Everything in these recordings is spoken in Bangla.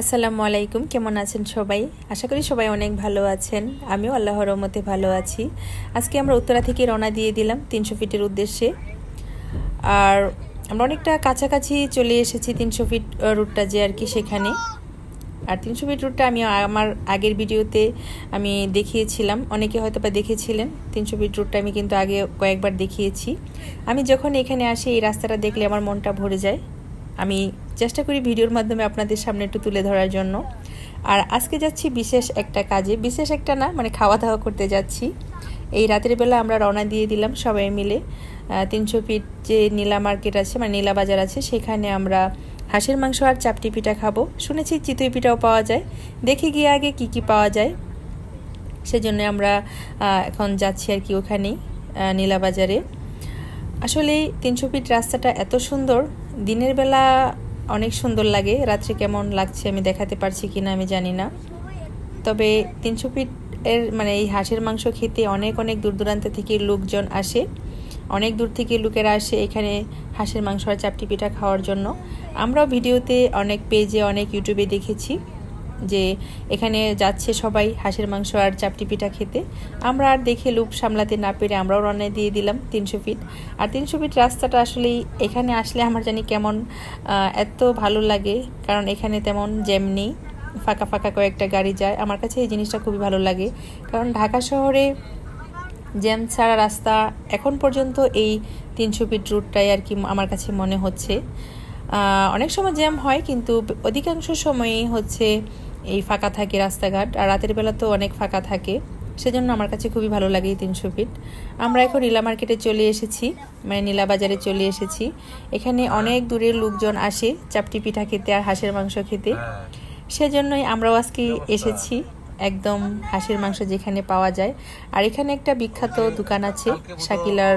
আসসালামু আলাইকুম, কেমন আছেন সবাই? আশা করি সবাই অনেক ভালো আছেন। আমিও আল্লাহর রহমতে ভালো আছি। আজকে আমরা উত্তরা থেকে রওনা দিয়ে দিলাম তিনশো ফিটের উদ্দেশ্যে। আর আমরা অনেকটা কাছাকাছি চলে এসেছি তিনশো ফিট রুটটা যে আর কি সেখানে। আর তিনশো ফিট রুটটা আমি আমার আগের ভিডিওতে আমি দেখিয়েছিলাম। অনেকে হয়তো বা দেখেছিলেন, তিনশো ফিট রুটটা আমি কিন্তু আগে কয়েকবার দেখিয়েছি। আমি যখন এখানে আসি, এই রাস্তাটা দেখলে আমার মনটা ভরে যায়। আমি চেষ্টা করি ভিডিওর মাধ্যমে আপনাদের সামনে একটু তুলে ধরার জন্য। আর আজকে যাচ্ছি বিশেষ একটা কাজে। বিশেষ একটা না মানে খাওয়া দাওয়া করতে যাচ্ছি। এই রাতের বেলা আমরা রওনা দিয়ে দিলাম সবাই মিলে। তিনশো ফিট যে নীলা মার্কেট আছে মানে নীলা বাজার আছে, সেখানে আমরা হাঁসের মাংস আর চাপটি পিঠা খাব। শুনেছি চিতই পিঠাও পাওয়া যায়। দেখে গিয়ে আগে কি কি পাওয়া যায়। সেজন্য আমরা এখন যাচ্ছি আর কি ওখানেই নীলা বাজারে। আসলে তিনশো ফিট রাস্তাটা এত সুন্দর দিনের বেলা অনেক সুন্দর লাগে, রাত্রে কেমন লাগছে আমি দেখাতে পারছি কি না আমি জানি না। তবে তিনশো ফিট এর মানে এই হাঁসের মাংস খেতে অনেক অনেক দূর দূরান্ত থেকে লোকজন আসে। অনেক দূর থেকে লোকেরা আসে এখানে হাঁসের মাংস আর চাপটি পিঠা খাওয়ার জন্য। আমরাও ভিডিওতে অনেক পেজে, অনেক ইউটিউবে দেখেছি। যে এখানে যাচ্ছে সবাই হাঁসের মাংস আর চাপটি পিঠা খেতে। আমরা আর দেখে লুপ সামলাতে না পেরে আমরাও রওনা দিয়ে দিলাম তিনশো ফিট। আর তিনশো ফিট রাস্তাটা আসলেই এখানে আসলে আমার জানি কেমন এত ভালো লাগে, কারণ এখানে তেমন জ্যাম নেই, ফাঁকা ফাঁকা কয়েকটা গাড়ি যায়। আমার কাছে এই জিনিসটা খুবই ভালো লাগে, কারণ ঢাকা শহরে জ্যাম ছাড়া রাস্তা এখন পর্যন্ত এই তিনশো ফিট রুটটাই আর কি আমার কাছে মনে হচ্ছে। অনেক সময় জ্যাম হয়, কিন্তু অধিকাংশ সময়ই হচ্ছে এই ফাঁকা থাকে রাস্তাঘাট আর রাতের বেলা তো অনেক ফাঁকা থাকে। সেজন্য আমার কাছে খুবই ভালো লাগে এই তিনশো ফিট। আমরা এখন নীলা মার্কেটে চলে এসেছি মানে নীলা বাজারে চলে এসেছি। এখানে অনেক দূরের লোকজন আসে চাপটি পিঠা খেতে আর হাঁসের মাংস খেতে। সেজন্যই আমরাও আজকে এসেছি একদম হাঁসের মাংস যেখানে পাওয়া যায়। আর এখানে একটা বিখ্যাত দোকান আছে শাকিলার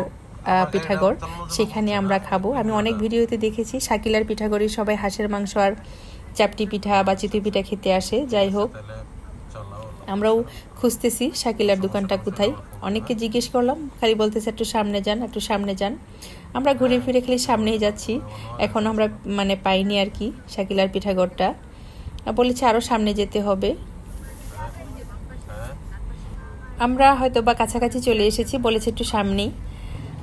পিঠাগড় সেখানে আমরা খাব। আমি অনেক ভিডিওতে দেখেছি শাকিলার পিঠাগড়ে সবাই হাঁসের মাংস আর চাপটি পিঠা বা চিতই পিঠা খেতে আসে, যাই হোক। আমরাও খুঁজতেছি, শাকিলার দোকানটা কোথায়। অনেককে জিজ্ঞেস করলাম, খালি বলতেছে, একটু সামনে যান, একটু সামনে যান। আমরা ঘুরে ফিরে খালি সামনেই যাচ্ছি। এখন আমরা মানে পাইনি আর কি শাকিলার পিঠাগড়টা। বলেছে আরও সামনে যেতে হবে। আমরা হয়তো বা কাছাকাছি চলে এসেছি, বলেছে, একটু সামনেই।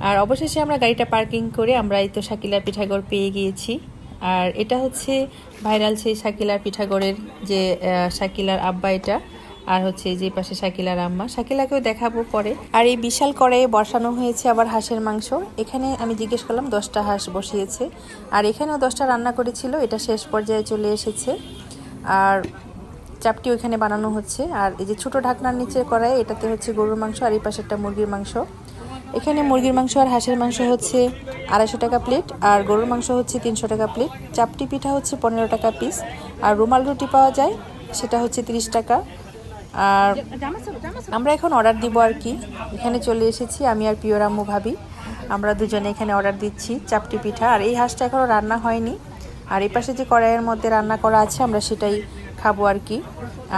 আর অবশেষে আমরা গাড়িটা পার্কিং করে আমরা এই তো শাকিলার পিঠাগড় পেয়ে গিয়েছি। আর এটা হচ্ছে ভাইরাল সেই শাকিলার পিঠাগড়ের যে শাকিলার আব্বা এটা, আর হচ্ছে যে পাশে শাকিলার আম্মা। শাকিলাকেও দেখাবো পরে। আর এই বিশাল কড়াইয়ে বসানো হয়েছে আবার হাঁসের মাংস। এখানে আমি জিজ্ঞেস করলাম, দশটা হাঁস বসিয়েছে। আর এখানেও দশটা রান্না করেছিল, এটা শেষ পর্যায়ে চলে এসেছে। আর চাপটি ওইখানে বানানো হচ্ছে। আর এই যে ছোট ঢাকনার নিচে কড়াই এটাতে হচ্ছে গরুর মাংস, আর এই পাশেরটা মুরগির মাংস। এখানে মুরগির মাংস আর হাঁসের মাংস হচ্ছে আড়াইশো টাকা প্লেট, আর গরুর মাংস হচ্ছে তিনশো টাকা প্লেট। চাপটি পিঠা হচ্ছে পনেরো টাকা পিস আর রুমাল রুটি পাওয়া যায় সেটা হচ্ছে তিরিশ টাকা। আর আমরা এখন অর্ডার দিব আর কি। এখানে চলে এসেছি আমি আর পিওর আম্মু ভাবি। আমরা দুজনে এখানে অর্ডার দিচ্ছি চাপটি পিঠা, আর এই হাঁসটা এখনও রান্না হয়নি। আর এই পাশে যে কড়াইয়ের মধ্যে রান্না করা আছে আমরা সেটাই খাব আর কি।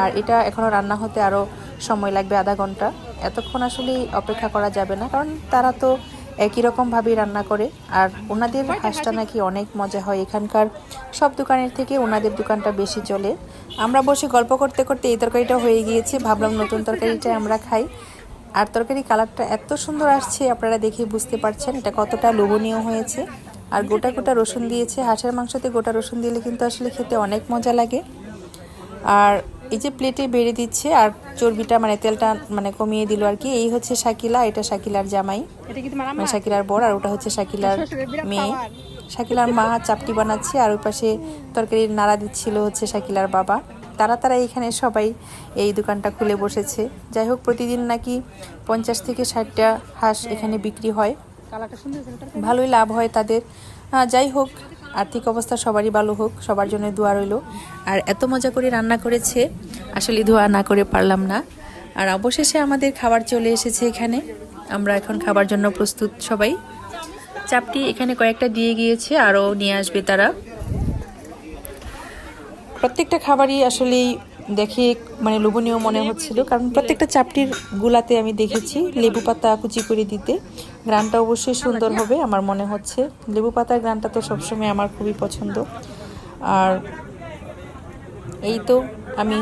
আর এটা এখনও রান্না হতে আরও সময় লাগবে আধা ঘণ্টা। এতক্ষণ আসলে অপেক্ষা করা যাবে না কারণ তারা তো একই রকমভাবেই রান্না করে। আর ওনাদের হাঁসটা নাকি অনেক মজা হয়। এখানকার সব দোকানের থেকে ওনাদের দোকানটা বেশি চলে। আমরা বসে গল্প করতে করতে এই তরকারিটা হয়ে গিয়েছে। ভাবলাম নতুন তরকারিটা আমরা খাই। আর তরকারি কালারটা এত সুন্দর আসছে আপনারা দেখে বুঝতে পারছেন এটা কতটা লোভনীয় হয়েছে। আর গোটা গোটা রসুন দিয়েছে। হাঁসের মাংসতে গোটা রসুন দিলে কিন্তু আসলে খেতে অনেক মজা লাগে। আর এই যে প্লেটে বেড়ে দিচ্ছে আর চর্বিটা মানে তেলটা মানে কমিয়ে দিল আর কি এই হচ্ছে শাকিলা এটা শাকিলার জামাই। মানে শাকিলার বর আর ওটা হচ্ছে শাকিলার মেয়ে। শাকিলার মা চাপটি বানাচ্ছে আর ওই পাশে তরকারির নাড়া দিচ্ছিল হচ্ছে শাকিলার বাবা। তারা তারা এখানে সবাই এই দোকানটা খুলে বসেছে। যাই হোক প্রতিদিন নাকি পঞ্চাশ থেকে ষাটটা হাঁস এখানে বিক্রি হয়। ভালোই লাভ হয় তাদের। যাই হোক আর্থিক অবস্থা সবারই ভালো হোক, সবার জন্য দোয়া রইল। আর এত মজা করে রান্না করেছে, আসলে ধোয়া না করে পারলাম না। আর অবশেষে আমাদের খাবার চলে এসেছে এখানে। আমরা এখন খাবার জন্য প্রস্তুত সবাই। চাপটি এখানে কয়েকটা দিয়ে গিয়েছে, আরও নিয়ে আসবে তারা। প্রত্যেকটা খাবারই আসলেই দেখে মানে লোভনীয় মনে হচ্ছিল। কারণ প্রত্যেকটা চাপটির গুলাতে আমি দেখেছি লেবু পাতা কুচি করে দিতে। গ্রানটা অবশ্যই সুন্দর হবে আমার মনে হচ্ছে। লেবু পাতার গ্রানটা তো সবসময় আমার খুবই পছন্দ। আর এই তো আমি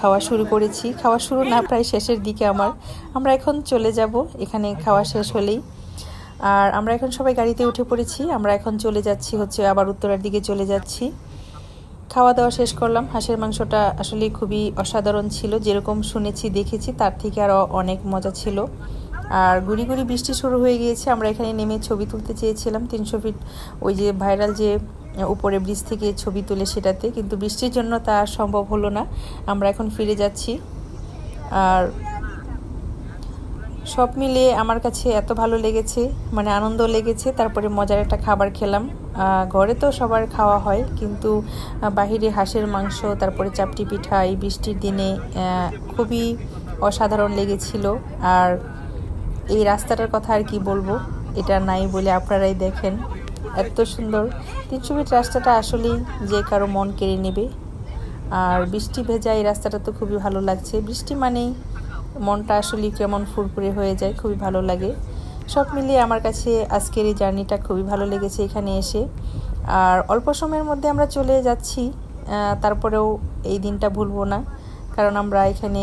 খাওয়া শুরু করেছি। খাওয়া শুরু না, প্রায় শেষের দিকে আমার। আমরা এখন চলে যাব। এখানে খাওয়া শেষ হলেই। আর আমরা এখন সবাই গাড়িতে উঠে পড়েছি। আমরা এখন চলে যাচ্ছি হচ্ছে আবার উত্তরার দিকে চলে যাচ্ছি। খাওয়া দাওয়া শেষ করলাম। হাঁসের মাংসটা আসলে খুবই অসাধারণ ছিল। যেরকম শুনেছি, দেখেছি, তার থেকে আরও অনেক মজা ছিল। আর গুড়ি গুড়ি বৃষ্টি শুরু হয়ে গিয়েছে। আমরা এখানে নেমে ছবি তুলতে চেয়েছিলাম তিনশো ফিট ওই যে ভাইরাল যে উপরে ব্রিজ থেকে ছবি তুলে সেটাতে। কিন্তু বৃষ্টির জন্য তা সম্ভব হলো না। আমরা এখন ফিরে যাচ্ছি। আর সব মিলিয়ে আমার কাছে এত ভালো লেগেছে মানে আনন্দ লেগেছে। তারপরে মজার একটা খাবার খেলাম। ঘরে তো সবার খাওয়া হয়, কিন্তু বাহিরে হাঁসের মাংস, তারপরে চাপটি পিঠা, এই বৃষ্টির দিনে খুবই অসাধারণ লেগেছিল। আর এই রাস্তাটার কথা আর কি বলব, এটা নাই বলে আপনারাই দেখেন। এত সুন্দর। তিনশো ফিট রাস্তাটা আসলেই যে কারও মন কেড়ে নেবে। আর বৃষ্টি ভেজা এই রাস্তাটা তো খুবই ভালো লাগছে। বৃষ্টি মানেই মনটা আসলে কেমন ফুরফুরে হয়ে যায়, খুবই ভালো লাগে। সব মিলিয়ে আমার কাছে আজকের এই জার্নিটা খুবই ভালো লেগেছে এখানে এসে। আর অল্প সময়ের মধ্যে আমরা চলে যাচ্ছি তারপরেও এই দিনটা ভুলবো না। কারণ আমরা এখানে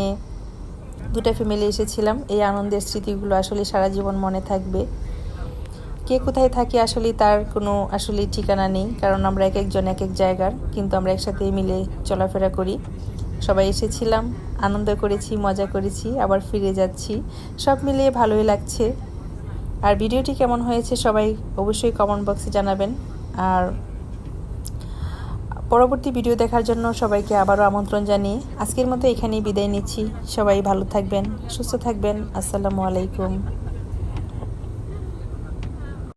দুটা ফ্যামিলি এসেছিলাম, এই আনন্দের স্মৃতিগুলো আসলে সারা জীবন মনে থাকবে। কে কোথায় থাকি আসলে তার কোনো আসলে ঠিকানা নেই, কারণ আমরা এক একজন এক এক জায়গার, কিন্তু আমরা একসাথে মিলে চলাফেরা করি। সবাই এসেছিলাম, আনন্দ করেছি, মজা করেছি, আবার ফিরে যাচ্ছি। সব মিলিয়ে ভালোই লাগছে। আর ভিডিওটি কেমন হয়েছে সবাই অবশ্যই কমেন্ট বক্সে জানাবেন। আর পরবর্তী ভিডিও দেখার জন্য সবাইকে আবারও আমন্ত্রণ জানিয়ে আজকের মতো এখানেই বিদায় নিচ্ছি। সবাই ভালো থাকবেন, সুস্থ থাকবেন। আসসালামু আলাইকুম।